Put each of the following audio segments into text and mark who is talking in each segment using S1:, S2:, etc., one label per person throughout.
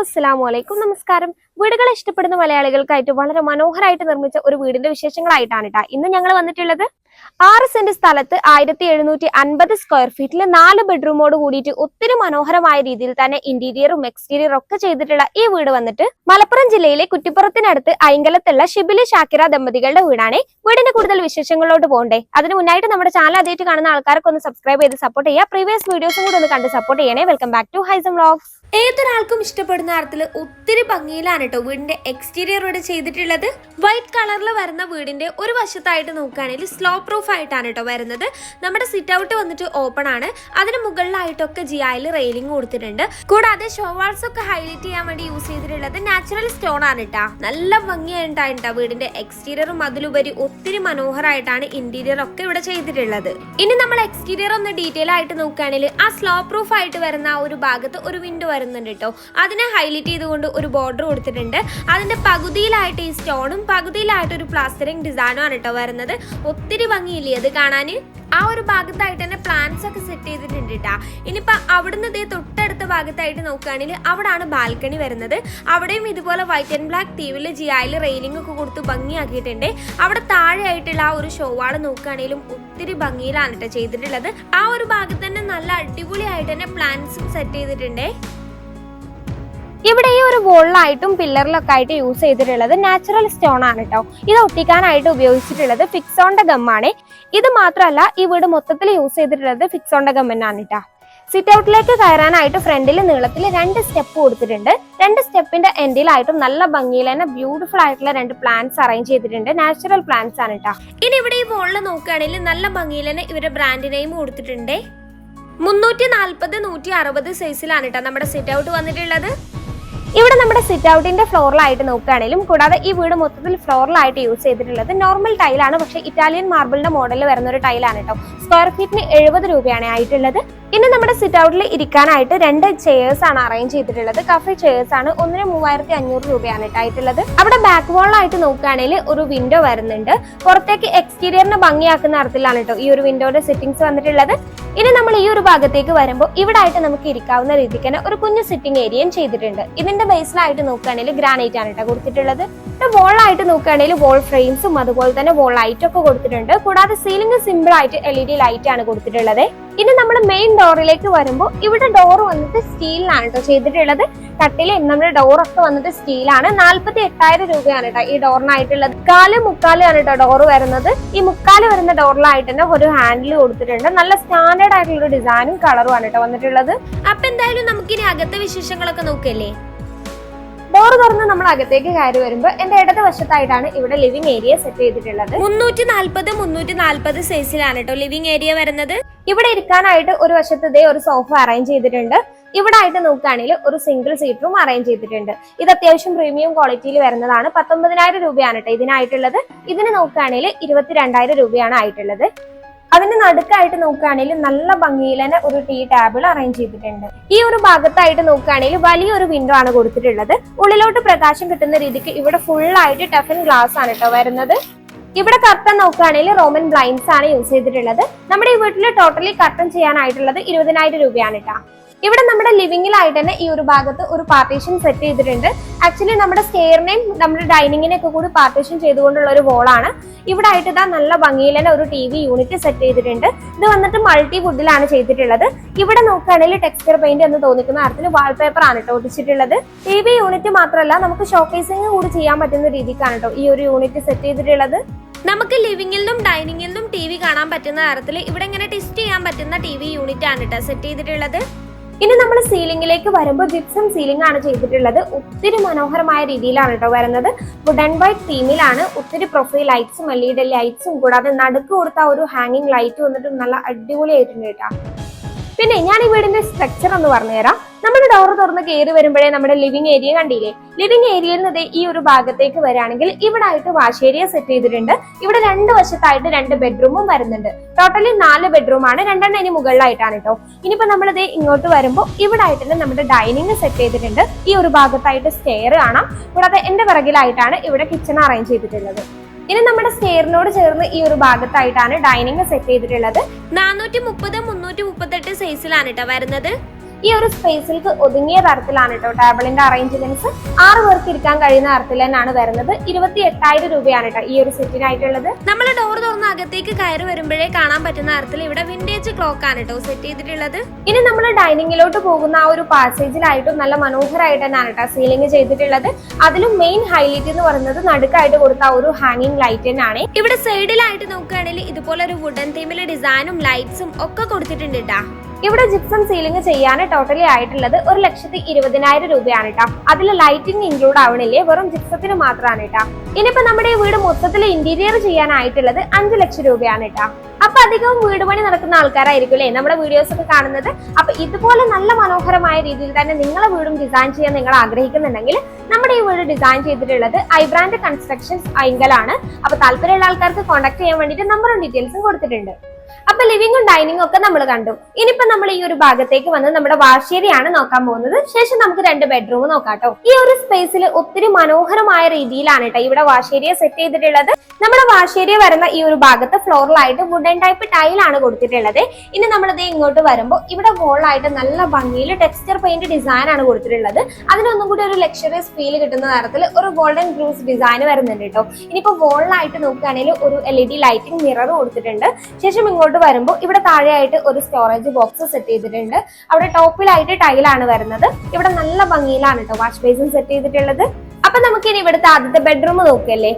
S1: അസ്സലാമു വലൈക്കും നമസ്കാരം. വീടുകൾ ഇഷ്ടപ്പെടുന്ന മലയാളികൾക്കായിട്ട് വളരെ മനോഹരമായിട്ട് നിർമ്മിച്ച ഒരു വീടിന്റെ വിശേഷങ്ങളായിട്ടാണ് ട്ടാ. ഇന്ന് ഞങ്ങൾ വന്നിട്ടുള്ളത് ആറ് സെന്റ് സ്ഥലത്ത് ആയിരത്തി എഴുന്നൂറ്റി അൻപത് സ്ക്വയർ ഫീറ്റിൽ നാല് ബെഡ്റൂമോട് കൂടിയിട്ട് ഒത്തിരി മനോഹരമായ രീതിയിൽ തന്നെ ഇന്റീരിയറും എക്സ്റ്റീരിയറും ഒക്കെ ചെയ്തിട്ടുള്ള ഈ വീട് വന്നിട്ട് മലപ്പുറം ജില്ലയിലെ കുറ്റിപ്പുറത്തിനടുത്ത് അയങ്കലത്തുള്ള ഷിബിലി ഷാക്കിറ ദമ്പതികളുടെ വീടാണ്. വീടിന്റെ കൂടുതൽ വിശേഷങ്ങളിലോട്ട് പോകണ്ടേ അതിന് മുന്നായിട്ട് നമ്മുടെ ചാനൽ ആദ്യമായിട്ട് കാണുന്ന ആൾക്കാർക്ക് ഒന്ന് സബ്സ്ക്രൈബ് ചെയ്ത് സപ്പോർട്ട് ചെയ്യുക. പ്രീവിയസ് വീഡിയോസും കൂടി ഒന്ന് കണ്ട് സപ്പോർട്ട് ചെയ്യണേ. Welcome back to Haisam vlogs ഏതൊരാൾക്കും ഇഷ്ടപ്പെടുന്ന തരത്തിൽ ഒത്തിരി ഭംഗിയിലാണ് കേട്ടോ വീടിന്റെ എക്സ്റ്റീരിയർ ഇവിടെ ചെയ്തിട്ടുള്ളത്. വൈറ്റ് കളറിൽ വരുന്ന വീടിന്റെ ഒരു വശത്തായിട്ട് നോക്കുകയാണെങ്കിൽ സ്ലോ പ്രൂഫ് ആയിട്ടാണ് കേട്ടോ വരുന്നത്. നമ്മുടെ സിറ്റ് ഔട്ട് വന്നിട്ട് ഓപ്പൺ ആണ്. അതിന് മുകളിലായിട്ടൊക്കെ ജിയായിൽ റെയിലിംഗ് കൊടുത്തിട്ടുണ്ട്. കൂടാതെ ഷോവാൾസ് ഒക്കെ ഹൈലൈറ്റ് ചെയ്യാൻ വേണ്ടി യൂസ് ചെയ്തിട്ടുള്ളത് നാച്ചുറൽ സ്റ്റോൺ ആണ് കേട്ടോ നല്ല ഭംഗിയായിട്ടാണ് വീടിന്റെ എക്സ്റ്റീരിയറും അതിലുപരി ഒത്തിരി മനോഹരമായിട്ടാണ് ഇന്റീരിയർ ഒക്കെ ഇവിടെ ചെയ്തിട്ടുള്ളത്. ഇനി നമ്മൾ എക്സ്റ്റീരിയർ ഒന്ന് ഡീറ്റെയിൽ ആയിട്ട് നോക്കുകയാണെങ്കിൽ ആ സ്ലോ പ്രൂഫ് ആയിട്ട് വരുന്ന ആ ഒരു ഭാഗത്ത് ഒരു വിൻഡോ വരുന്നുണ്ട് കേട്ടോ അതിനെ ഹൈലൈറ്റ് ചെയ്തുകൊണ്ട് ഒരു ബോർഡർ കൊടുത്തിട്ടുണ്ട്. അതിന്റെ പകുതിയിലായിട്ട് ഈ സ്റ്റോണും പകുതിയിലായിട്ട് ഒരു പ്ലാസ്റ്ററിംഗ് ഡിസൈനും ആണ് കേട്ടോ വരുന്നത്. ഒത്തിരി ഭംഗിയില്ലേ അത് കാണാൻ ആ ഒരു ഭാഗത്തായിട്ട് തന്നെ പ്ലാന്റ്സ് ഒക്കെ സെറ്റ് ചെയ്തിട്ടുണ്ട് കേട്ടാ ഇനിയിപ്പോൾ അവിടുന്ന് ഇതേ തൊട്ടടുത്ത ഭാഗത്തായിട്ട് നോക്കുകയാണെങ്കിൽ അവിടാണ് ബാൽക്കണി വരുന്നത്. അവിടെയും ഇതുപോലെ വൈറ്റ് ആൻഡ് ബ്ലാക്ക് ടീവിൽ ജിയായിൽ റെയിലിംഗ് ഒക്കെ കൊടുത്ത് ഭംഗിയാക്കിയിട്ടുണ്ട്. അവിടെ താഴെയായിട്ടുള്ള ആ ഒരു ഷോവാൾ നോക്കുകയാണെങ്കിലും ഒത്തിരി ഭംഗിയിലാണ് കേട്ടോ ചെയ്തിട്ടുള്ളത്. ആ ഒരു ഭാഗത്ത് തന്നെ നല്ല അടിപൊളിയായിട്ട് തന്നെ പ്ലാന്റ്സും സെറ്റ് ചെയ്തിട്ടുണ്ടേ. ഇവിടെ ഈ ഒരു വോളിലായിട്ടും പില്ലറിലൊക്കെ ആയിട്ട് യൂസ് ചെയ്തിട്ടുള്ളത് നാച്ചുറൽ സ്റ്റോൺ ആണ് കേട്ടോ ഇത് ഒട്ടിക്കാനായിട്ട് ഉപയോഗിച്ചിട്ടുള്ളത് ഫിക്സോണ്ട ഗമ്മാണ് ഇത് മാത്രമല്ല ഈ വീട് മൊത്തത്തിൽ യൂസ് ചെയ്തിട്ടുള്ളത് ഫിക്സോണ്ട ഗം തന്നെയാണ് കേട്ടോ സിറ്റ് ഔട്ടിലേക്ക് കയറാനായിട്ട് ഫ്രണ്ടിൽ നീളത്തിൽ രണ്ട് സ്റ്റെപ്പ് കൊടുത്തിട്ടുണ്ട്. രണ്ട് സ്റ്റെപ്പിന്റെ എൻഡിലായിട്ടും നല്ല ഭംഗിയിൽ തന്നെ ബ്യൂട്ടിഫുൾ ആയിട്ടുള്ള രണ്ട് പ്ലാന്റ്സ് അറേഞ്ച് ചെയ്തിട്ടുണ്ട്. നാച്ചുറൽ പ്ലാന്റ്സ് ആണ് കേട്ടോ ഇനി ഇവിടെ ഈ ബോളിൽ നോക്കുകയാണെങ്കിൽ നല്ല ഭംഗിയിൽ തന്നെ ഇവരുടെ ബ്രാൻഡ് നെയിം കൊടുത്തിട്ടുണ്ട്. മുന്നൂറ്റി നാൽപ്പത് നൂറ്റി അറുപത് സൈസിലാണ് കേട്ടോ നമ്മുടെ സിറ്റ് ഔട്ട് വന്നിട്ടുള്ളത്. ഇവിടെ നമ്മുടെ സിറ്റ് ഔട്ടിന്റെ ഫ്ലോറിലായിട്ട് നോക്കുകയാണെങ്കിലും കൂടാതെ ഈ വീട് മൊത്തത്തിൽ ഫ്ലോറിലായിട്ട് യൂസ് ചെയ്തിട്ടുള്ളത് നോർമൽ ടൈലാണ് പക്ഷേ ഇറ്റാലിയൻ മാർബിളിന്റെ മോഡലിൽ വരുന്ന ഒരു ടൈലാണ് കേട്ടോ സ്ക്വയർ ഫീറ്റിന് എഴുപത് രൂപയാണ് ആയിട്ടുള്ളത്. ഇനി നമ്മുടെ സിറ്റ് ഔട്ടിൽ ഇരിക്കാനായിട്ട് രണ്ട് ചെയേഴ്സ് ആണ് അറേഞ്ച് ചെയ്തിട്ടുള്ളത്. കഫേ ചെയേഴ്സ് ആണ്. ഒന്നിന് മൂവായിരത്തി അഞ്ഞൂറ് രൂപയാണ് ഇട്ടായിട്ടുള്ളത്. അവിടെ ബാക്ക് വാളായിട്ട് നോക്കുകയാണെങ്കിൽ ഒരു വിൻഡോ വരുന്നുണ്ട്. പുറത്തേക്ക് എക്സ്റ്റീരിയറിന് ഭംഗിയാക്കുന്ന തരത്തിലാണ് കേട്ടോ ഈ ഒരു വിൻഡോയുടെ സെറ്റിംഗ്സ് വന്നിട്ടുള്ളത്. ഇനി നമ്മൾ ഈ ഒരു ഭാഗത്തേക്ക് വരുമ്പോൾ ഇവിടെ ആയിട്ട് നമുക്ക് ഇരിക്കാവുന്ന രീതിക്ക് തന്നെ ഒരു കുഞ്ഞു സിറ്റിംഗ് ഏരിയയും ചെയ്തിട്ടുണ്ട്. ഇതിന്റെ ബേസിലായിട്ട് നോക്കുകയാണെങ്കിൽ ഗ്രാനൈറ്റ് ആണ് കേട്ടോ കൊടുത്തിട്ടുള്ളത്. വോളായിട്ട് നോക്കുകയാണെങ്കിൽ വോൾ ഫ്രെയിംസും അതുപോലെ തന്നെ വോൾ ലൈറ്റ് ഒക്കെ കൊടുത്തിട്ടുണ്ട്. കൂടാതെ സീലിംഗ് സിമ്പിൾ ആയിട്ട് എൽ ഇ ഡി ലൈറ്റ് ആണ് കൊടുത്തിട്ടുള്ളത്. ഇനി നമ്മൾ മെയിൻ ഡോറിലേക്ക് വരുമ്പോൾ ഇവിടെ ഡോർ വന്നിട്ട് സ്റ്റീലിലാണ് കേട്ടോ ചെയ്തിട്ടുള്ളത്. കട്ടിൽ നമ്മുടെ ഡോർ ഒക്കെ വന്നിട്ട് സ്റ്റീലാണ് നാല്പത്തി എട്ടായിരം രൂപയാണ് കേട്ടോ ഈ ഡോറിനായിട്ടുള്ളത് കാൽ ആണ് കേട്ടോ ഡോർ വരുന്നത്. ഈ മുക്കാൽ വരുന്ന ഡോറിലായിട്ട് തന്നെ ഒരു ഹാൻഡിൽ കൊടുത്തിട്ടുണ്ട്. നല്ല സ്റ്റാൻഡേർഡ് ആയിട്ടുള്ള ഒരു ഡിസൈനും കളറും ആണ് കേട്ടോ വന്നിട്ടുള്ളത്. അപ്പൊ എന്തായാലും നമുക്കിനി അകത്തെ വിശേഷങ്ങളൊക്കെ നോക്കല്ലേ? ഡോർ തുറന്ന് നമ്മൾ അകത്തേക്ക് കയറി വരുമ്പോൾ എന്റെ ഇടത് വശത്തായിട്ടാണ് ഇവിടെ ലിവിംഗ് ഏരിയ സെറ്റ് ചെയ്തിട്ടുള്ളത്. മുന്നൂറ്റി നാല്പത് മുന്നൂറ്റി നാല്പത് സൈസിലാണ് കേട്ടോ ലിവിംഗ് ഏരിയ വരുന്നത്. ഇവിടെ ഇരിക്കാനായിട്ട് ഒരു വശത്ത് ഇതേ ഒരു സോഫ അറേഞ്ച് ചെയ്തിട്ടുണ്ട്. ഇവിടെ ആയിട്ട് നോക്കുകയാണെങ്കിൽ ഒരു സിംഗിൾ സീറ്ററും അറേഞ്ച് ചെയ്തിട്ടുണ്ട്. ഇത് അത്യാവശ്യം പ്രീമിയം ക്വാളിറ്റിയിൽ വരുന്നതാണ്. പത്തൊമ്പതിനായിരം രൂപയാണ് കേട്ടോ ഇതിനായിട്ടുള്ളത്. ഇതിന് നോക്കുകയാണെങ്കിൽ ഇരുപത്തിരണ്ടായിരം രൂപയാണ് ആയിട്ടുള്ളത്. അതിന് നടുക്കായിട്ട് നോക്കുകയാണെങ്കിൽ നല്ല ഭംഗിയിൽ തന്നെ ഒരു ടീ ടേബിൾ അറേഞ്ച് ചെയ്തിട്ടുണ്ട്. ഈ ഒരു ഭാഗത്തായിട്ട് നോക്കുകയാണെങ്കിൽ വലിയൊരു വിൻഡോ ആണ് കൊടുത്തിട്ടുള്ളത്. ഉള്ളിലോട്ട് പ്രകാശം കിട്ടുന്ന രീതിക്ക് ഇവിടെ ഫുൾ ആയിട്ട് ടഫൻ ഗ്ലാസ് ആണ് കേട്ടോ വരുന്നത്. ഇവിടെ കർട്ടൻ നോക്കുകയാണെങ്കിൽ റോമൻ ബ്ലൈൻഡ്സ് ആണ് യൂസ് ചെയ്തിട്ടുള്ളത്. നമ്മുടെ ഈ വീട്ടിൽ ടോട്ടലി കർട്ടൺ ചെയ്യാനായിട്ടുള്ളത് ഇരുപതിനായിരം രൂപയാണ് കേട്ടോ ഇവിടെ നമ്മുടെ ലിവിംഗിലായിട്ട് തന്നെ ഈ ഒരു ഭാഗത്ത് ഒരു പാർട്ടീഷൻ സെറ്റ് ചെയ്തിട്ടുണ്ട്. ആക്ച്വലി നമ്മുടെ സ്റ്റെയറിനെയും നമ്മുടെ ഡൈനിങ്ങിനെയൊക്കെ കൂടി പാർട്ടീഷൻ ചെയ്തുകൊണ്ടുള്ള ഒരു വോളാണ് ഇവിടെ ആയിട്ട് ഇതാ നല്ല ഭംഗിയിൽ തന്നെ ഒരു ടി വി യൂണിറ്റ് സെറ്റ് ചെയ്തിട്ടുണ്ട്. ഇത് വന്നിട്ട് മൾട്ടി വുഡിലാണ് ചെയ്തിട്ടുള്ളത്. ഇവിടെ നോക്കുകയാണെങ്കിൽ ടെക്സ്ചർ പെയിന്റ് എന്ന് തോന്നിക്കുന്ന തരത്തിൽ വാൾപേപ്പർ ആണ് കേട്ടോ ഒട്ടിച്ചിട്ടുള്ളത്. ടി വി യൂണിറ്റ് മാത്രമല്ല നമുക്ക് ഷോക്കേസിംഗ് കൂടി ചെയ്യാൻ പറ്റുന്ന രീതിക്കാണ് കേട്ടോ ഈ ഒരു യൂണിറ്റ് സെറ്റ് ചെയ്തിട്ടുള്ളത്. നമുക്ക് ലിവിംഗിൽ നിന്നും ഡൈനിങ്ങിൽ നിന്നും ടി വി കാണാൻ പറ്റുന്ന തരത്തിൽ ഇവിടെ ഇങ്ങനെ ടെസ്റ്റ് ചെയ്യാൻ പറ്റുന്ന ടി വി യൂണിറ്റ് ആണ് കേട്ടോ സെറ്റ് ചെയ്തിട്ടുള്ളത്. ഇനി നമ്മൾ സീലിംഗിലേക്ക് വരുമ്പോൾ ജിപ്സം സീലിംഗ് ആണ് ചെയ്തിട്ടുള്ളത്. ഒത്തിരി മനോഹരമായ രീതിയിലാണ് കേട്ടോ വരുന്നത്. വുഡ് ആൻഡ് വൈറ്റ് തീമിലാണ് ഒത്തിരി പ്രൊഫൈൽ ലൈറ്റ്സും എൽ ഇ ഡി ലൈറ്റ്സും കൂടാതെ നടുക്ക് കൊടുത്ത ഒരു ഹാങ്ങിങ് ലൈറ്റ് വന്നിട്ട് നല്ല അടിപൊളിയായിട്ടുണ്ട് കേട്ടോ പിന്നെ ഞാൻ ഈ വീടിന്റെ സ്ട്രക്ചർ ഒന്ന് പറഞ്ഞുതരാം. നമ്മുടെ ഡോർ തുറന്ന് കയറി വരുമ്പോഴേ നമ്മുടെ ലിവിംഗ് ഏരിയ കണ്ടില്ലേ? ലിവിംഗ് ഏരിയയിൽ നിന്ന് ഈ ഒരു ഭാഗത്തേക്ക് വരികയാണെങ്കിൽ ഇവിടെ ആയിട്ട് വാഷ് ഏരിയ സെറ്റ് ചെയ്തിട്ടുണ്ട്. ഇവിടെ രണ്ട് വശത്തായിട്ട് രണ്ട് ബെഡ്റൂമും വരുന്നുണ്ട്. ടോട്ടലി നാല് ബെഡ്റൂം ആണ്. രണ്ടെണ്ണം ഇനി മുകളിലായിട്ടാണ് കേട്ടോ. ഇനിയിപ്പോ നമ്മളിത് ഇങ്ങോട്ട് വരുമ്പോൾ ഇവിടെ ആയിട്ട് നമ്മുടെ ഡൈനിങ് സെറ്റ് ചെയ്തിട്ടുണ്ട്. ഈ ഒരു ഭാഗത്തായിട്ട് സ്റ്റെയർ കാണാം. കൂടാതെ എന്റെ പിറകിലായിട്ടാണ് ഇവിടെ കിച്ചൺ അറേഞ്ച് ചെയ്തിട്ടുള്ളത്. ഇനി നമ്മുടെ സ്റ്റെയറിനോട് ചേർന്ന് ഈ ഒരു ഭാഗത്തായിട്ടാണ് ഡൈനിങ് സെറ്റ് ചെയ്തിട്ടുള്ളത്. നാനൂറ്റി മുപ്പത് മുന്നൂറ്റി മുപ്പത്തെട്ട് സൈസിലാണ് കേട്ടോ വരുന്നത്. ഈ ഒരു സ്പേസിലേക്ക് ഒതുങ്ങിയ തരത്തിലാണ് കേട്ടോ ടേബിളിന്റെ അറേഞ്ച്മെന്റ്സ് ആറ് പേർക്ക് ഇരിക്കാൻ കഴിയുന്ന തരത്തിൽ തന്നെയാണ് വരുന്നത്. ഇരുപത്തി എട്ടായിരം രൂപയാണ് കേട്ടോ ഈ ഒരു സെറ്റിനായിട്ടുള്ളത് നമ്മൾ ഡോർ തുറന്ന് അകത്തേക്ക് കയറി വരുമ്പോഴേ കാണാൻ പറ്റുന്ന തരത്തിൽ ഇവിടെ വിന്റേജ് ക്ലോക്ക് ആണ് കേട്ടോ സെറ്റ് ചെയ്തിട്ടുള്ളത്. ഇനി നമ്മൾ ഡൈനിങ്ങിലോട്ട് പോകുന്ന ആ ഒരു പാസേജിലായിട്ടും നല്ല മനോഹരമായിട്ട് തന്നെയാണ് കേട്ടോ സീലിംഗ് ചെയ്തിട്ടുള്ളത്. അതിലും മെയിൻ ഹൈലൈറ്റ് എന്ന് പറയുന്നത് നടുക്കായിട്ട് കൊടുത്ത ഒരു ഹാങ്ങിങ് ലൈറ്റ് തന്നെയാണ്. ഇവിടെ സൈഡിലായിട്ട് നോക്കുകയാണെങ്കിൽ ഇതുപോലെ ഒരു വുഡൻ തീമിലെ ഡിസൈനും ലൈറ്റ്സും ഒക്കെ കൊടുത്തിട്ടുണ്ട് കേട്ടാ ഇവിടെ ജിപ്സം സീലിംഗ് ചെയ്യാൻ ടോട്ടലി ആയിട്ടുള്ളത് ഒരു ലക്ഷത്തി ഇരുപതിനായിരം രൂപയാണ് കേട്ടോ അതിൽ ലൈറ്റിംഗ് ഇൻക്ലൂഡ് ആവണില്ലേ? വെറും ജിപ്സത്തിന് മാത്രമാണ് കേട്ടോ ഇനിയിപ്പോ നമ്മുടെ ഈ വീട് മൊത്തത്തിൽ ഇന്റീരിയർ ചെയ്യാനായിട്ടുള്ളത് അഞ്ചു ലക്ഷം രൂപയാണ് കേട്ടോ അപ്പൊ അധികവും വീട് പണി നടക്കുന്ന ആൾക്കാരായിരിക്കും അല്ലേ നമ്മുടെ വീഡിയോസ് ഒക്കെ കാണുന്നത്. അപ്പൊ ഇതുപോലെ നല്ല മനോഹരമായ രീതിയിൽ തന്നെ നിങ്ങളെ വീടും ഡിസൈൻ ചെയ്യാൻ നിങ്ങൾ ആഗ്രഹിക്കുന്നുണ്ടെങ്കിൽ നമ്മുടെ ഈ വീട് ഡിസൈൻ ചെയ്തിട്ടുള്ളത് ഐബ്രാൻഡ് കൺസ്ട്രക്ഷൻസ് ഐങ്കലാണ് അപ്പൊ താല്പര്യമുള്ള ആൾക്കാർക്ക് കോൺടാക്ട് ചെയ്യാൻ വേണ്ടിയിട്ട് നമ്പറും ഡീറ്റെയിൽസും കൊടുത്തിട്ടുണ്ട്. അപ്പൊ ലിവിങ്ങും ഡൈനിങ്ങും ഒക്കെ നമ്മൾ കണ്ടു. ഇനിയിപ്പോ നമ്മൾ ഈ ഒരു ഭാഗത്തേക്ക് വന്ന് നമ്മുടെ വാഷേരിയാണ് നോക്കാൻ പോകുന്നത്. ശേഷം നമുക്ക് രണ്ട് ബെഡ്റൂം നോക്കാട്ടോ. ഈ ഒരു സ്പേസിൽ ഒത്തിരി മനോഹരമായ രീതിയിലാണ് കേട്ടോ ഇവിടെ വാഷേരിയ സെറ്റ് ചെയ്തിട്ടുള്ളത്. നമ്മുടെ വാഷേരിയ വരുന്ന ഈ ഒരു ഭാഗത്ത് ഫ്ലോറിലായിട്ട് വുഡൻ ടൈപ്പ് ടൈലാണ് കൊടുത്തിട്ടുള്ളത്. ഇനി നമ്മളിത് ഇങ്ങോട്ട് വരുമ്പോൾ ഇവിടെ വോളായിട്ട് നല്ല ഭംഗിയിൽ ടെക്സ്ചർ പെയിന്റ് ഡിസൈൻ ആണ് കൊടുത്തിട്ടുള്ളത്. അതിനൊന്നും കൂടി ഒരു ലക്ഷറിയസ് ഫീൽ കിട്ടുന്ന തരത്തിൽ ഒരു ഗോൾഡൻ ഗ്രൂസ് ഡിസൈൻ വരുന്നുണ്ട് കേട്ടോ ഇനിയിപ്പോ വോളിലായിട്ട് നോക്കുകയാണെങ്കിൽ ഒരു L E D lighting mirror കൊടുത്തിട്ടുണ്ട്. ശേഷം ഇങ്ങോട്ട് വരുമ്പോൾ ഇവിടെ താഴെയായിട്ട് ഒരു സ്റ്റോറേജ് ബോക്സ് സെറ്റ് ചെയ്തിട്ടുണ്ട്. അവിടെ ടോപ്പിലായിട്ട് ടൈലാണ് വരുന്നത്. ഇവിടെ നല്ല ഭംഗിയിലാണ് കേട്ടോ വാഷ് ബേസിൻ സെറ്റ് ചെയ്തിട്ടുള്ളത്. അപ്പൊ നമുക്കിനി ഇവിടുത്തെ ആദ്യത്തെ ബെഡ്റൂം നോക്കിയല്ലേ?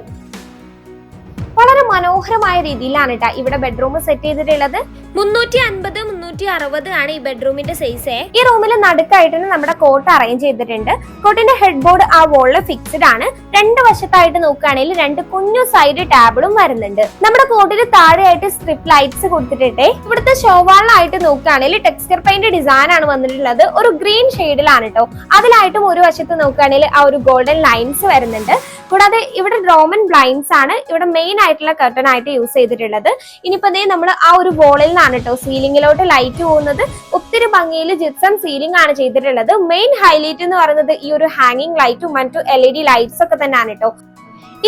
S1: വളരെ മനോഹരമായ രീതിയിലാണ് കേട്ടോ ഇവിടെ ബെഡ്റൂം സെറ്റ് ചെയ്തിട്ടുള്ളത്. മുന്നൂറ്റി അൻപത് മുന്നൂറ്റി അറുപത് ആണ് ഈ ബെഡ്റൂമിന്റെ സൈസ് ഈ റൂമിൽ നടുക്കായിട്ട് നമ്മുടെ കോട്ട് അറേഞ്ച് ചെയ്തിട്ടുണ്ട്. കോട്ടിന്റെ ഹെഡ് ബോർഡ് ആ വോളിൽ ഫിക്സ്ഡ് ആണ്. രണ്ട് വശത്തായിട്ട് നോക്കുകയാണെങ്കിൽ രണ്ട് കുഞ്ഞു സൈഡ് ടാബിളും വരുന്നുണ്ട്. നമ്മുടെ കോട്ടിന് താഴെയായിട്ട് സ്ട്രിപ്പ് ലൈറ്റ്സ് കൊടുത്തിട്ടുണ്ട്. ഇവിടുത്തെ ഷോവാളിലായിട്ട് നോക്കുകയാണെങ്കിൽ ടെക്സ്ചർ പെയിന്റ് ഡിസൈൻ ആണ് വന്നിട്ടുള്ളത്. ഒരു ഗ്രീൻ ഷെയ്ഡിലാണ് കേട്ടോ അതിലായിട്ടും ഒരു വശത്ത് നോക്കുകയാണെങ്കിൽ ആ ഒരു ഗോൾഡൻ ലൈൻസ് വരുന്നുണ്ട്. കൂടാതെ ഇവിടെ റോമൻ ബ്ലൈൻസ് ആണ്. ഇവിടെ മെയിൻ ആയിട്ടുള്ള കർട്ടൺ ആയിട്ട് യൂസ് ചെയ്തിട്ടുള്ളത്. ഇനിയിപ്പോ ദേ നമ്മൾ ആ ഒരു വോളിൽ നിന്നാണ് കേട്ടോ സീലിംഗിലോട്ട് ലൈറ്റ് പോകുന്നത്. ഒത്തിരി ഭംഗിയിൽ ജിപ്സം സീലിംഗ് ആണ് ചെയ്തിട്ടുള്ളത്. മെയിൻ ഹൈലൈറ്റ് എന്ന് പറയുന്നത് ഈ ഒരു ഹാങ്ങിങ് ലൈറ്റും മറ്റു എൽ ഇ ഡി ലൈറ്റ്സ് ഒക്കെ തന്നെയാണ് കേട്ടോ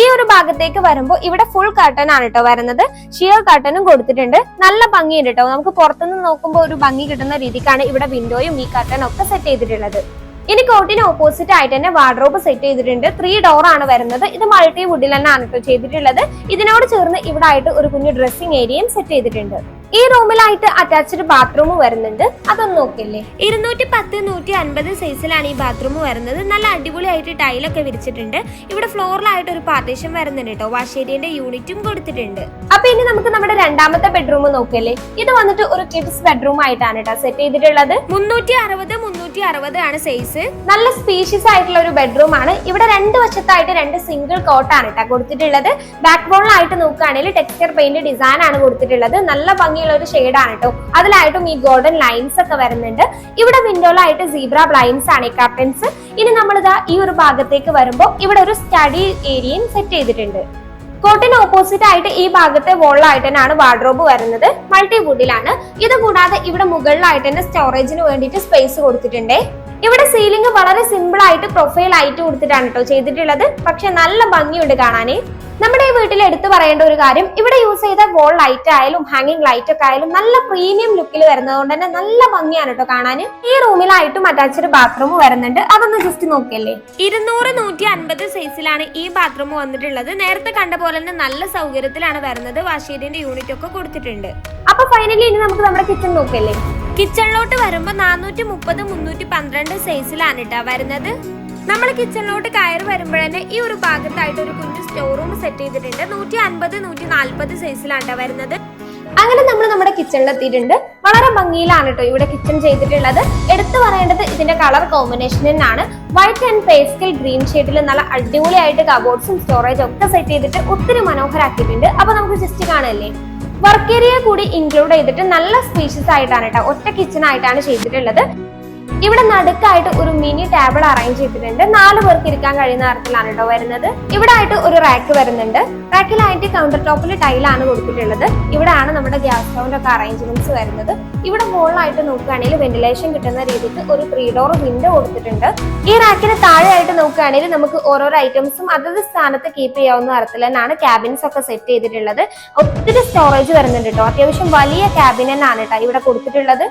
S1: ഈ ഒരു ഭാഗത്തേക്ക് വരുമ്പോൾ ഇവിടെ ഫുൾ കർട്ടൺ ആണ് കേട്ടോ വരുന്നത്. ഷിയർ കർട്ടനും കൊടുത്തിട്ടുണ്ട്. നല്ല ഭംഗിയുണ്ട് കേട്ടോ നമുക്ക് പുറത്തുനിന്ന് നോക്കുമ്പോൾ ഒരു ഭംഗി കിട്ടുന്ന രീതിക്കാണ് ഇവിടെ വിൻഡോയും ഈ കർട്ടനും ഒക്കെ സെറ്റ് ചെയ്തിട്ടുള്ളത്. ഇനി കോട്ടിന് ഓപ്പോസിറ്റ് ആയിട്ട് തന്നെ വാർഡ്രോബ് സെറ്റ് ചെയ്തിട്ടുണ്ട്. ത്രീ ഡോർ ആണ് വരുന്നത്. ഇത് മൾട്ടി വുഡിൽ തന്നെയാണ് കേട്ടോ ചെയ്തിട്ടുള്ളത്. ഇതിനോട് ചേർന്ന് ഇവിടെ ആയിട്ട് ഒരു കുഞ്ഞു ഡ്രസ്സിംഗ് ഏരിയയും സെറ്റ് ചെയ്തിട്ടുണ്ട്. ഈ റൂമിലായിട്ട് അറ്റാച്ച്ഡ് ബാത്റൂം വരുന്നുണ്ട്. അതൊന്നും നോക്കില്ലേ ഇരുന്നൂറ്റി പത്ത് നൂറ്റി അൻപത് സൈസിലാണ് ഈ ബാത്റൂം വരുന്നത്. നല്ല അടിപൊളിയായിട്ട് ടൈലൊക്കെ വിരിച്ചിട്ടുണ്ട്. ഇവിടെ ഫ്ലോറിലായിട്ട് ഒരു പാർട്ടീഷൻ വരുന്നുണ്ട് കേട്ടോ. വാഷേരിയന്റെ യൂണിറ്റും കൊടുത്തിട്ടുണ്ട്. അപ്പൊ ഇനി നമുക്ക് നമ്മുടെ രണ്ടാമത്തെ ബെഡ്റൂം നോക്കിയല്ലേ? ഇത് വന്നിട്ട് ഒരു കിഡ്സ് ബെഡ്റൂം ആയിട്ടാണ് കേട്ടോ സെറ്റ് ചെയ്തിട്ടുള്ളത്. മുന്നൂറ്റി അറുപത് മുന്നൂറ്റി അറുപത് ആണ് സൈസ് നല്ല സ്പീഷ്യസ് ആയിട്ടുള്ള ഒരു ബെഡ്റൂം ആണ്. ഇവിടെ രണ്ട് വശത്തായിട്ട് രണ്ട് സിംഗിൾ കോട്ടാണ് കേട്ടോ കൊടുത്തിട്ടുള്ളത്. ബാക്ക് ബോണിലായിട്ട് നോക്കുകയാണെങ്കിൽ ടെക്സ്ചർ പെയിന്റ് ഡിസൈൻ ആണ് കൊടുത്തിട്ടുള്ളത്. നല്ല ഭംഗിയുള്ള ഒരു ഷെയ്ഡാണ് കേട്ടോ അതിലായിട്ടും ഈ ഗോൾഡൻ ലൈൻസ് ഒക്കെ വരുന്നുണ്ട്. ഇവിടെ വിൻഡോയിലായിട്ട് സീബ്ര ബ്ലൈൻസ് ആണ് ഈ കർട്ടൻസ് ഇനി നമ്മളിതാ ഈ ഒരു ഭാഗത്തേക്ക് വരുമ്പോൾ ഇവിടെ ഒരു സ്റ്റഡി ഏരിയയും സെറ്റ് ചെയ്തിട്ടുണ്ട്. കോട്ടിന് ഓപ്പോസിറ്റ് ആയിട്ട് ഈ ഭാഗത്തെ വോളായിട്ട് തന്നെയാണ് വാർഡ്രോബ് വരുന്നത്. മൾട്ടി വുഡിലാണ് ഇത് കൂടാതെ ഇവിടെ മുകളിലായിട്ട് തന്നെ സ്റ്റോറേജിന് വേണ്ടിയിട്ട് സ്പേസ് കൊടുത്തിട്ടുണ്ട്. ഇവിടെ സീലിംഗ് വളരെ സിമ്പിൾ ആയിട്ട് പ്രൊഫൈൽ ആയിട്ട് കൊടുത്തിട്ടാണ് കേട്ടോ ചെയ്തിട്ടുള്ളത്. പക്ഷെ നല്ല ഭംഗിയുണ്ട് കാണാനേ. നമ്മുടെ ഈ വീട്ടിൽ എടുത്തു പറയേണ്ട ഒരു കാര്യം ഇവിടെ യൂസ് ചെയ്ത വോൾ ലൈറ്റ് ആയാലും ഹാങ്ങിങ് ലൈറ്റ് ഒക്കെ ആയാലും നല്ല പ്രീമിയം ലുക്കിൽ വരുന്നത് കൊണ്ട് തന്നെ നല്ല ഭംഗിയാണ് കേട്ടോ കാണാൻ. ഈ റൂമിലായിട്ടും അറ്റാച്ച്ഡ് ബാത്റൂം വരുന്നുണ്ട്. അതൊന്ന് ജസ്റ്റ് നോക്കിയല്ലേ? ഇരുന്നൂറ് നൂറ്റി അൻപത് സൈസിലാണ് ഈ ബാത്റൂം വന്നിട്ടുള്ളത്. നേരത്തെ കണ്ട പോലെ തന്നെ നല്ല സൗകര്യത്തിലാണ് വരുന്നത്. വാഷീഡിന്റെ യൂണിറ്റ് ഒക്കെ കൊടുത്തിട്ടുണ്ട്. അപ്പൊ ഫൈനലി ഇനി നമുക്ക് നമ്മുടെ കിച്ചൺ നോക്കിയല്ലേ? കിച്ചണിലോട്ട് വരുമ്പോ നാനൂറ്റി മുപ്പത് മുന്നൂറ്റി പന്ത്രണ്ട് സൈസിലാണ് കേട്ടോ വരുന്നത്. നമ്മൾ കിച്ചണിലോട്ട് കയറി വരുമ്പോഴന്നെ ഈ ഒരു ഭാഗത്തായിട്ട് ഒരു കുഞ്ഞു സ്റ്റോർ റൂം സെറ്റ് ചെയ്തിട്ടുണ്ട്. നൂറ്റി അൻപത് നൂറ്റി നാൽപ്പത് സൈസിലാണ് വരുന്നത്. അങ്ങനെ നമ്മൾ നമ്മുടെ കിച്ചണിൽ എത്തിയിട്ടുണ്ട്. വളരെ ഭംഗിയിലാണ് കേട്ടോ ഇവിടെ കിച്ചൺ ചെയ്തിട്ടുള്ളത്. എടുത്തു പറയേണ്ടത് ഇതിന്റെ കളർ കോമ്പിനേഷൻ തന്നെയാണ്. വൈറ്റ് ആൻഡ് പേസ്റ്റൽ ഗ്രീൻ ഷെയ്ഡിൽ നല്ല അടിപൊളിയായിട്ട് കബോർഡ്സും സ്റ്റോറേജും ഒക്കെ സെറ്റ് ചെയ്തിട്ട് ഒത്തിരി മനോഹരാക്കിയിട്ടുണ്ട്. അപ്പൊ നമുക്ക് ജസ്റ്റ് കാണല്ലേ? വർക്ക് ഏരിയ കൂടി ഇൻക്ലൂഡ് ചെയ്തിട്ട് നല്ല സ്പീഷ്യസ് ആയിട്ടാണ് കേട്ടോ ഒറ്റ കിച്ചൺ ആയിട്ടാണ് ചെയ്തിട്ടുള്ളത്. ഇവിടെ നടുക്കായിട്ട് ഒരു മിനി ടേബിൾ അറേഞ്ച് ചെയ്തിട്ടുണ്ട്. നാല് പേർക്ക് ഇരിക്കാൻ കഴിയുന്ന തരത്തിലാണ് കേട്ടോ വരുന്നത്. ഇവിടെ ആയിട്ട് ഒരു റാക്ക് വരുന്നുണ്ട്. റാക്കിലായിട്ട് കൗണ്ടർ ടോപ്പിൽ ടൈലാണ് കൊടുത്തിട്ടുള്ളത്. ഇവിടെയാണ് നമ്മുടെ ഗ്യാസ് സ്റ്റൗണ്ട് ഒക്കെ അറേഞ്ച്മെന്റ്സ് വരുന്നത്. ഇവിടെ മുകളിലായിട്ട് നോക്കുകയാണെങ്കിൽ വെന്റിലേഷൻ കിട്ടുന്ന രീതിക്ക് ഒരു ത്രീ ഡോർ വിൻഡോ കൊടുത്തിട്ടുണ്ട്. ഈ റാക്കിന് താഴെയായിട്ട് നോക്കുകയാണെങ്കിൽ നമുക്ക് ഓരോരോ ഐറ്റംസും അതത് സ്ഥാനത്ത് കീപ്പ് ചെയ്യാവുന്ന തരത്തിൽ തന്നെയാണ് ക്യാബിൻസ് ഒക്കെ സെറ്റ് ചെയ്തിട്ടുള്ളത്. ഒത്തിരി സ്റ്റോറേജ് വരുന്നുണ്ട് കേട്ടോ. അത്യാവശ്യം വലിയ ക്യാബിൻ തന്നെയാണ് കേട്ടോ ഇവിടെ കൊടുത്തിട്ടുള്ളത്.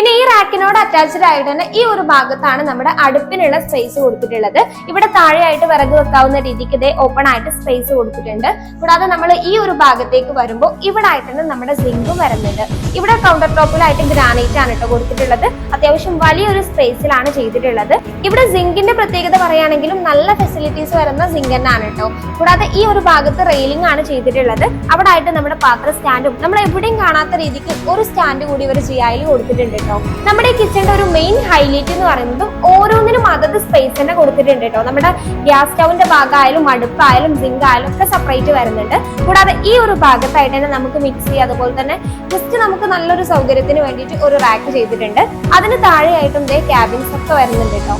S1: ഇനി ഈ റാക്കിനോട് അറ്റാച്ച്ഡ് ആയിട്ട് തന്നെ ഈ ഒരു ഭാഗത്താണ് നമ്മുടെ അടുപ്പിനുള്ള സ്പേസ് കൊടുത്തിട്ടുള്ളത്. ഇവിടെ താഴെയായിട്ട് വിറക് വെക്കാവുന്ന രീതിക്ക് ഇതേ ഓപ്പൺ ആയിട്ട് സ്പേസ് കൊടുത്തിട്ടുണ്ട്. കൂടാതെ നമ്മൾ ഈ ഒരു ഭാഗത്തേക്ക് വരുമ്പോൾ ഇവിടെ ആയിട്ടാണ് നമ്മുടെ സിങ്കും വരുന്നുണ്ട്. ഇവിടെ കൗണ്ടർ ടോപ്പിലായിട്ട് ഗ്രാനൈറ്റ് ആണ് കേട്ടോ കൊടുത്തിട്ടുള്ളത്. അത്യാവശ്യം വലിയൊരു സ്പേസിലാണ് ചെയ്തിട്ടുള്ളത്. ഇവിടെ സിങ്കിന്റെ പ്രത്യേകത പറയുകയാണെങ്കിലും നല്ല ഫെസിലിറ്റീസ് വരുന്ന സിങ്ക് തന്നെയാണ് കേട്ടോ. കൂടാതെ ഈ ഒരു ഭാഗത്ത് റെയിലിംഗ് ആണ് ചെയ്തിട്ടുള്ളത്. അവിടെ ആയിട്ട് നമ്മുടെ പാത്ര സ്റ്റാൻഡും നമ്മൾ എവിടെയും കാണാത്ത രീതിക്ക് ഒരു സ്റ്റാൻഡ് കൂടി ഇവർ ജിയായി കൊടുത്തിട്ടുണ്ട് കേട്ടോ. നമ്മുടെ കിച്ചണിന്റെ ഒരു മെയിൻ ഹൈലൈറ്റ് എന്ന് പറയുന്നത് ഓരോന്നിനും അതത് സ്പേസ് തന്നെ കൊടുത്തിട്ടുണ്ട് കേട്ടോ. നമ്മുടെ ഗ്യാസ് സ്റ്റൗവിന്റെ ഭാഗമായാലും അടുപ്പായാലും സിങ്ക് ആയാലും ഒക്കെ സെപ്പറേറ്റ് വരുന്നുണ്ട്. കൂടാതെ ഈ ഒരു ഭാഗത്തായിട്ട് തന്നെ നമുക്ക് മിക്സി അതുപോലെ തന്നെ ജസ്റ്റ് നമുക്ക് നല്ലൊരു സൗകര്യത്തിന് വേണ്ടിയിട്ട് ഒരു റാക്ക് ചെയ്തിട്ടുണ്ട്. അതിന് താഴെയായിട്ടും ഇതേ ക്യാബിൻസ് ഒക്കെ വരുന്നുണ്ട് കേട്ടോ.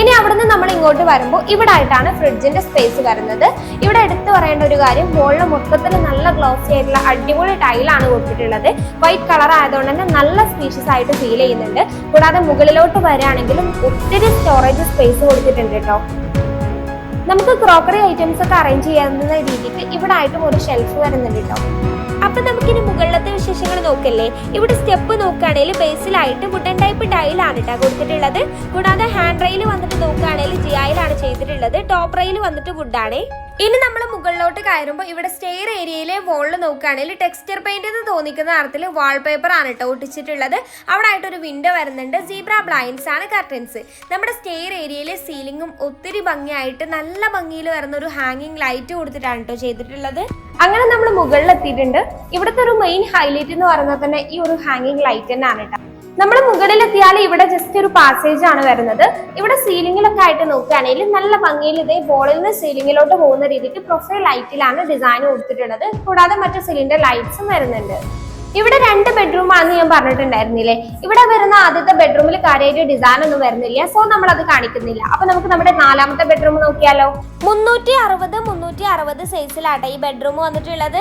S1: ഇനി അവിടുന്ന് നമ്മൾ ഇങ്ങോട്ട് വരുമ്പോൾ ഇവിടെ ആയിട്ടാണ് ഫ്രിഡ്ജിന്റെ സ്പേസ് വരുന്നത്. ഇവിടെ എടുത്തു പറയേണ്ട ഒരു കാര്യം മുകളിൽ മൊത്തത്തിൽ നല്ല ഗ്ലോസി ആയിട്ടുള്ള അടിപൊളി ടൈലാണ് കൊടുത്തിട്ടുള്ളത്. വൈറ്റ് കളർ ആയതുകൊണ്ട് തന്നെ നല്ല സ്പീഷ്യസ് ആയിട്ട് ഫീൽ ചെയ്യുന്നുണ്ട്. കൂടാതെ മുകളിലോട്ട് വരികയാണെങ്കിലും ഒത്തിരി സ്റ്റോറേജ് സ്പേസ് കൊടുത്തിട്ടുണ്ട് കേട്ടോ നമുക്ക് ക്രോക്കറി ഐറ്റംസ് ഒക്കെ അറേഞ്ച് ചെയ്യാവുന്ന രീതിക്ക് ഇവിടെ ആയിട്ടും ഒരു ഷെൽഫ് വരുന്നുണ്ട് കേട്ടോ അപ്പൊ നമുക്കിനി മുകളിലത്തെ വിശേഷങ്ങൾ നോക്കല്ലേ? ഇവിടെ സ്റ്റെപ്പ് നോക്കുകയാണെങ്കിൽ ബേസിലായിട്ട് വുഡൻ ടൈപ്പ് ടൈലാണ് കേട്ടോ കൊടുത്തിട്ടുള്ളത്. കൂടാതെ ഹാൻഡ് റെയിൽ വന്നിട്ട് നോക്കുകയാണെങ്കിൽ ജിയായിലാണ് ചെയ്തിട്ടുള്ളത്. ടോപ്പ് റെയിൽ വന്നിട്ട് വുഡാണ് ഇനി നമ്മൾ മുകളിലോട്ട് കയറുമ്പോൾ ഇവിടെ സ്റ്റെയർ ഏരിയയിലെ വോളിൽ നോക്കുകയാണെങ്കിൽ ടെക്സ്ചർ പെയിന്റ് എന്ന് തോന്നിക്കുന്ന തരത്തിൽ വാൾപേപ്പർ ആണ് കേട്ടോ ഒട്ടിച്ചിട്ടുള്ളത്. അവിടെ ആയിട്ടൊരു വിൻഡോ വരുന്നുണ്ട്. സീബ്ര ബ്ലൈൻഡ്സ് ആണ് കർട്ടൻസ് നമ്മുടെ സ്റ്റെയർ ഏരിയയിലെ സീലിംഗും ഒത്തിരി ഭംഗിയായിട്ട് നല്ല ഭംഗിയിൽ വരുന്ന ഒരു ഹാങ്ങിങ് ലൈറ്റ് കൊടുത്തിട്ടാണ് കേട്ടോ ചെയ്തിട്ടുള്ളത്. അങ്ങനെ നമ്മൾ മുകളിൽ എത്തിയിട്ടുണ്ട് ഇവിടുത്തെ ഒരു മെയിൻ ഹൈലൈറ്റ് എന്ന് പറയുന്നത് തന്നെ ഈ ഒരു ഹാങ്ങിങ് ലൈറ്റ് തന്നെയാണ് കേട്ടോ. നമ്മൾ മുകളിൽ എത്തിയാൽ ഇവിടെ ജസ്റ്റ് ഒരു പാസേജ് ആണ് വരുന്നത്. ഇവിടെ സീലിംഗിലൊക്കെ ആയിട്ട് നോക്കുകയാണെങ്കിൽ നല്ല ഭംഗിയിൽ ഇതേ ബോളിൽ നിന്ന് സീലിംഗിലോട്ട് പോകുന്ന രീതിക്ക് പ്രൊഫൈൽ ലൈറ്റിലാണ് ഡിസൈൻ കൊടുത്തിട്ടുള്ളത്. കൂടാതെ മറ്റു സിലിണ്ടർ ലൈറ്റ്സും വരുന്നുണ്ട്. ഇവിടെ രണ്ട് ബെഡ്റൂം ആണെന്ന് ഞാൻ പറഞ്ഞിട്ടുണ്ടായിരുന്നില്ലേ? ഇവിടെ വരുന്ന ആദ്യത്തെ ബെഡ്റൂമിൽ കാര്യമായിട്ട് ഡിസൈൻ ഒന്നും വരുന്നില്ല. സോ നമ്മൾ അത് കാണിക്കുന്നില്ല. അപ്പൊ നമുക്ക് നമ്മുടെ നാലാമത്തെ ബെഡ്റൂം നോക്കിയാലോ? മുന്നൂറ്റി അറുപത് മുന്നൂറ്റി അറുപത് സൈസിലാട്ടെ ഈ ബെഡ്റൂം വന്നിട്ടുള്ളത്.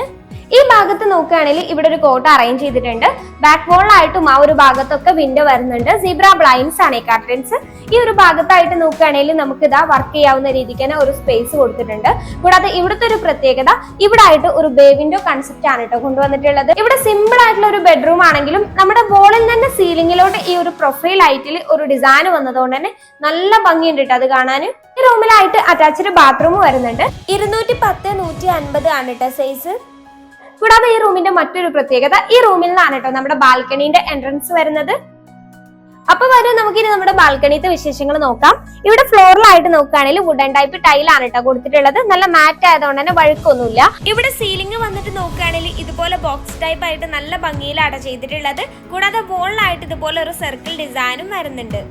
S1: ഈ ഭാഗത്ത് നോക്കുകയാണെങ്കിൽ ഇവിടെ ഒരു കോട്ട് അറേഞ്ച് ചെയ്തിട്ടുണ്ട്. ബാക്ക് വോളായിട്ടും ആ ഒരു ഭാഗത്തൊക്കെ വിൻഡോ വരുന്നുണ്ട്. സീബ്ര ബ്ലൈൻസ് ആണ് ഈ കർട്ടൻസ് ഈ ഒരു ഭാഗത്തായിട്ട് നോക്കുകയാണെങ്കിൽ നമുക്ക് ഇതാ വർക്ക് ചെയ്യാവുന്ന രീതിക്ക് തന്നെ ഒരു സ്പേസ് കൊടുത്തിട്ടുണ്ട്. കൂടാതെ ഇവിടുത്തെ ഒരു പ്രത്യേകത ഇവിടെ ആയിട്ട് ഒരു ബേ വിൻഡോ കൺസെപ്റ്റ് ആണ് കേട്ടോ കൊണ്ടുവന്നിട്ടുള്ളത്. ഇവിടെ സിമ്പിൾ ആയിട്ടുള്ള ഒരു ബെഡ്റൂം ആണെങ്കിലും നമ്മുടെ വോളിൽ തന്നെ സീലിംഗിലോട്ട് ഈ ഒരു പ്രൊഫൈൽ ലൈറ്റിൽ ഒരു ഡിസൈൻ വന്നതുകൊണ്ട് തന്നെ നല്ല ഭംഗിയുണ്ട് കേട്ടോ അത് കാണാൻ. ഈ റൂമിലായിട്ട് അറ്റാച്ച്ഡ് ബാത്റൂം വരുന്നുണ്ട്. ഇരുന്നൂറ്റി പത്ത് നൂറ്റി അൻപത് ആണ് കേട്ടോ സൈസ് കൂടാതെ ഈ റൂമിന്റെ മറ്റൊരു പ്രത്യേകത ഈ റൂമിൽ നിന്നാണ് കേട്ടോ നമ്മുടെ ബാൽക്കണീന്റെ എൻട്രൻസ് വരുന്നത്. അപ്പൊ വരും നമുക്കിനി നമ്മുടെ ബാൽക്കണിത്തെ വിശേഷങ്ങൾ നോക്കാം. ഇവിടെ ഫ്ലോറിലായിട്ട് നോക്കുകയാണെങ്കിൽ വുഡൻ ടൈപ്പ് ടൈലാണ് കേട്ടോ കൊടുത്തിട്ടുള്ളത്. നല്ല മാറ്റ് ആയതുകൊണ്ട് തന്നെ വഴുക്കൊന്നുമില്ല. ഇവിടെ സീലിംഗ് വന്നിട്ട് നോക്കുകയാണെങ്കിൽ ഇതുപോലെ ബോക്സ് ടൈപ്പ് ആയിട്ട് നല്ല ഭംഗിയിലാണ് ചെയ്തിട്ടുള്ളത്. കൂടാതെ വോളിലായിട്ട് ഇതുപോലെ ഒരു സർക്കിൾ ഡിസൈനും വരുന്നുണ്ട്.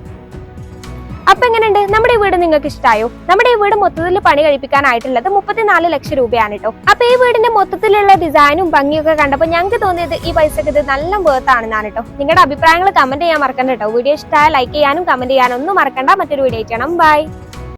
S1: അപ്പൊ എങ്ങനെയുണ്ട്? നമ്മുടെ വീട് നിങ്ങൾക്ക് ഇഷ്ടമായോ നമ്മുടെ ഈ വീട് മൊത്തത്തിൽ പണി കഴിപ്പിക്കാനായിട്ടുള്ളത് മുപ്പത്തിനാല് ലക്ഷം രൂപയാണ് കേട്ടോ അപ്പൊ ഈ വീടിന്റെ മൊത്തത്തിലുള്ള ഡിസൈനും ഭംഗിയൊക്കെ കണ്ടപ്പോൾ ഞങ്ങൾക്ക് തോന്നിയത് ഈ പൈസക്ക് ഇത് നല്ല വേർത്ത് ആണെന്നാണ് കേട്ടോ നിങ്ങളുടെ അഭിപ്രായങ്ങൾ കമന്റ് ചെയ്യാൻ മറക്കണ്ട കേട്ടോ വീഡിയോ ഇഷ്ടമായ ലൈക്ക് ചെയ്യാനും കമന്റ് ചെയ്യാനും ഒന്നും മറക്കണ്ട. മറ്റൊരു വീഡിയോ ചെയ്യണം ബൈ